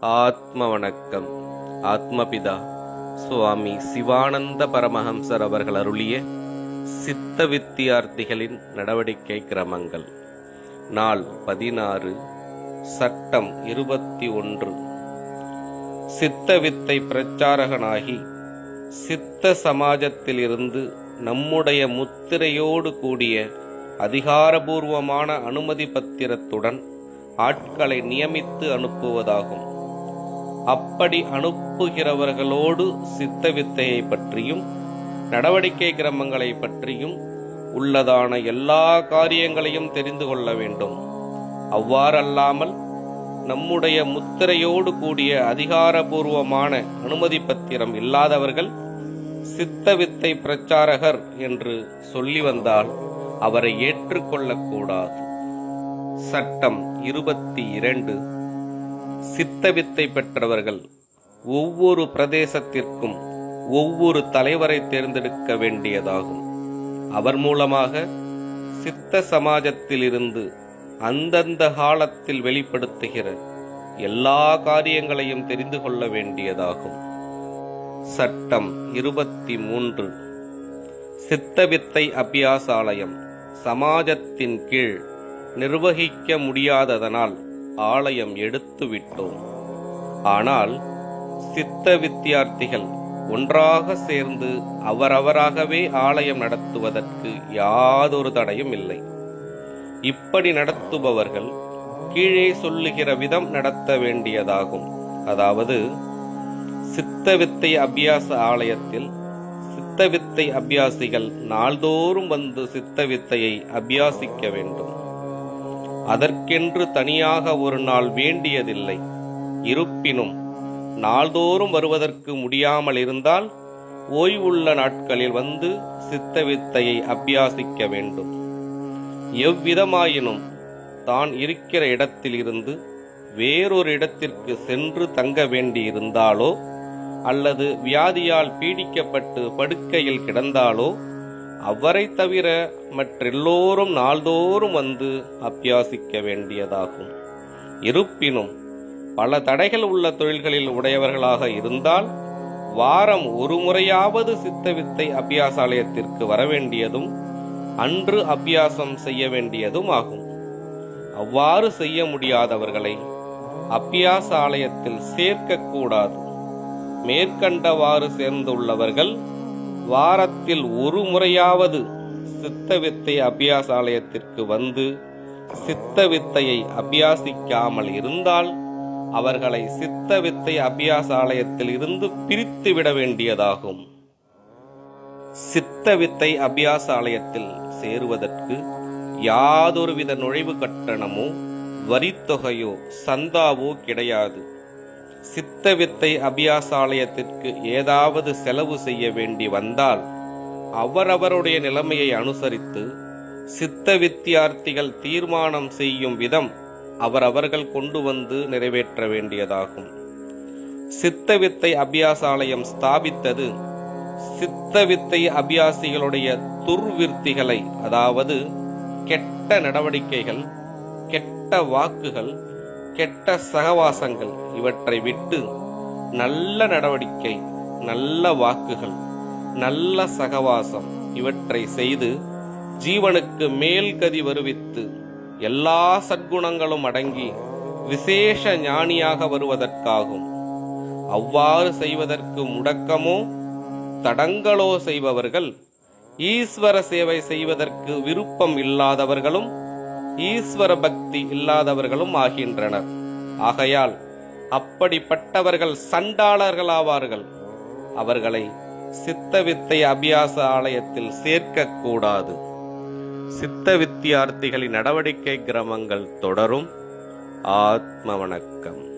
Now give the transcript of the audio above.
ஆத்ம வணக்கம் ஆத்மபிதா சுவாமி சிவானந்த பரமஹம்சர் அவர்கள் அருளிய சித்த வித்தியார்த்திகளின் நடவடிக்கை கிரமங்கள். நாள் பதினாறு சட்டம் இருபத்தி ஒன்று. சித்த வித்தை பிரச்சாரகனாகி சித்த சமாஜத்திலிருந்து நம்முடைய முத்திரையோடு கூடிய அதிகாரபூர்வமான அனுமதி பத்திரத்துடன் ஆட்களை நியமித்து அனுப்புவதாகும். அப்படி அனுப்புகிறவர்களோடு சித்த வித்தையை பற்றியும் நடவடிக்கை கிரமங்களை பற்றியும் உள்ளதான எல்லா காரியங்களையும் தெரிந்து கொள்ள வேண்டும். அவ்வாறல்லாமல் நம்முடைய முத்திரையோடு கூடிய அதிகாரபூர்வமான அனுமதி பத்திரம் இல்லாதவர்கள் சித்த வித்தை பிரச்சாரகர் என்று சொல்லி வந்தால் அவரை ஏற்றுக்கொள்ளக்கூடாது. சட்டம் இருபத்தி இரண்டு சித்த வித்தை பெற்றவர்கள் ஒவ்வொரு பிரதேசத்திற்கும் ஒவ்வொரு தலைவரை தேர்ந்தெடுக்க வேண்டியதாகும். அவர் மூலமாக சித்த சமாஜத்திலிருந்து அந்தந்த காலத்தில் வெளிப்படுத்துகிற எல்லா காரியங்களையும் தெரிந்து கொள்ள வேண்டியதாகும். சட்டம் இருபத்தி மூன்று சித்தவித்தை அபியாசாலயம் சமாஜத்தின் கீழ் நிர்வகிக்க முடியாததனால் ஆலயம் எடுத்து விட்டோம் ஆனால் சித்த வித்தியார்த்திகள் ஒன்றாக சேர்ந்து அவரவராகவே ஆலயம் நடத்துவதற்கு யாதொரு தடையும் இல்லை. இப்படி நடத்துபவர்கள் கீழே சொல்லுகிற விதம் நடத்த வேண்டியதாகும். அதாவது சித்த வித்தை அபியாச ஆலயத்தில் சித்த வித்தை அபியாசிகள் நாள்தோறும் வந்து சித்த வித்தையை அபியாசிக்க வேண்டும். அதற்கென்று தனியாக ஒரு நாள் வேண்டியதில்லை. இருப்பினும் நாள்தோறும் வருவதற்கு முடியாமல் இருந்தால் ஓய்வுள்ள நாட்களில் வந்து சித்த வித்தையை அபியாசிக்க வேண்டும். எவ்விதமாயினும் தான் இருக்கிற இடத்திலிருந்து வேறொரு இடத்திற்கு சென்று தங்க வேண்டியிருந்தாலோ அல்லது வியாதியால் பீடிக்கப்பட்டு படுக்கையில் கிடந்தாலோ அவரை தவிர மற்றெல்லோரும் நாள்தோறும் வந்து அபியாசிக்க வேண்டியதாகும். இருப்பினும் பல தடைகள் உள்ள தொழில்களில் உடையவர்களாக இருந்தால் வாரம் ஒரு முறையாவது சித்த வித்தை அபியாசாலயத்திற்கு வரவேண்டியதும் அன்று அபியாசம் செய்ய வேண்டியதும் ஆகும். அவ்வாறு செய்ய முடியாதவர்களை அபியாசாலயத்தில் சேர்க்கக்கூடாது. மேற்கண்டவாறு சேர்ந்துள்ளவர்கள் வாரத்தில் ஒரு முறையாவது சித்த வித்தை அபியாசாலயத்திற்கு வந்து சித்த வித்தையை அபியாசிக்காமல் இருந்தால் அவர்களை சித்த வித்தை அபியாசாலயத்தில் இருந்து பிரித்து விட வேண்டியதாகும். சித்த வித்தை அபியாசாலயத்தில் சேருவதற்கு யாதொருவித நுழைவு கட்டணமோ வரித்தொகையோ சந்தாவோ கிடையாது. சித்த வித்தை அபியாசாலயத்திற்கு ஏதாவது செலவு செய்ய வேண்டி வந்தால் அவரவருடைய நிலைமையை அனுசரித்து சித்த வித்தியார்த்திகள் தீர்மானம் செய்யும் விதம் அவரவர்கள் கொண்டு வந்து நிறைவேற்ற வேண்டியதாகும். சித்த வித்தை அபியாசாலயம் ஸ்தாபித்தது சித்த வித்தை அபியாசிகளுடைய துர்விருத்திகளை அதாவது கெட்ட நடவடிக்கைகள் கெட்ட வாக்குகள் கெட்ட சகவாசங்கள் இவற்றை விட்டு நல்ல நடவடிக்கை நல்ல வாக்குகள் நல்ல சகவாசம் இவற்றை செய்து ஜீவனுக்கு மேல் கதி வருவித்து எல்லா சத்குணங்களும் அடங்கி விசேஷ ஞானியாக வருவதற்காகும். அவ்வாறு செய்வதற்கு முடக்கமோ தடங்களோ செய்பவர்கள் ஈஸ்வர சேவை செய்வதற்கு விருப்பம் இல்லாதவர்களும் ஈஸ்வர பக்தி இல்லாதவர்களும் ஆகின்றனர். ஆகையால் அப்படிப்பட்டவர்கள் சண்டாளர்களாவார்கள். அவர்களை சித்த வித்தை அபியாச ஆலயத்தில் சேர்க்கக்கூடாது. சித்த வித்தியார்த்திகளின் நடவடிக்கை கிரமங்கள் தொடரும். ஆத்ம வணக்கம்